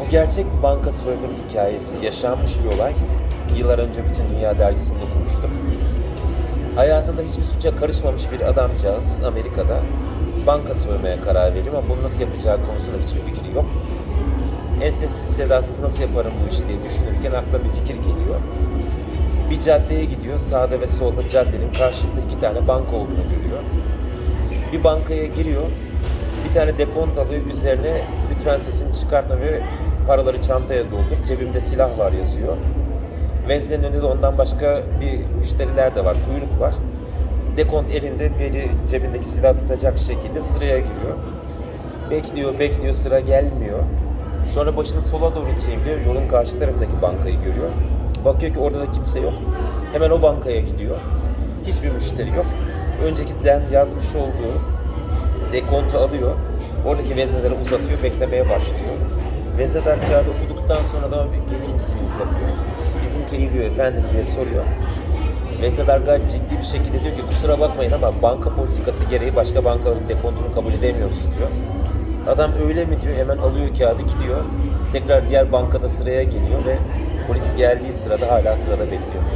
Bu gerçek banka soygunu hikayesi yaşanmış bir olay. Yıllar önce Bütün Dünya dergisinde okumuştum. Hayatında hiçbir suça karışmamış bir adamcağız Amerika'da banka soymaya karar veriyor ama bunu nasıl yapacağı konusunda hiçbir fikri yok. En sessiz sedasız nasıl yaparım bu işi diye düşünürken aklına bir fikir geliyor. Bir caddeye gidiyor. Sağda ve solda caddenin karşılıklı iki tane banka olduğunu görüyor. Bir bankaya giriyor. Bir tane dekont alıyor. Üzerine lütfen sesini çıkartma ve paraları çantaya doldur. Cebimde silah var yazıyor. Vense'nin önünde de ondan başka bir müşteriler de var. Kuyruk var. Dekont elinde biri cebindeki silah tutacak şekilde sıraya giriyor. Bekliyor, bekliyor, sıra gelmiyor. Sonra başını sola doğru çeviriyor, yolun karşı tarafındaki bankayı görüyor. Bakıyor ki orada da kimse yok. Hemen o bankaya gidiyor. Hiçbir müşteri yok. Öncekiden yazmış olduğu dekontu alıyor. Oradaki vezneleri uzatıyor, beklemeye başlıyor. Vezneler kağıdı okuduktan sonra da gelir misiniz yapıyor. Bizimki geliyor efendim diye soruyor. Vezneler gayet ciddi bir şekilde diyor ki kusura bakmayın ama banka politikası gereği başka bankaların dekontunu kabul edemiyoruz diyor. Adam öyle mi diyor hemen alıyor kağıdı gidiyor. Tekrar diğer bankada sıraya geliyor ve polis geldiği sırada hala sırada bekliyormuş.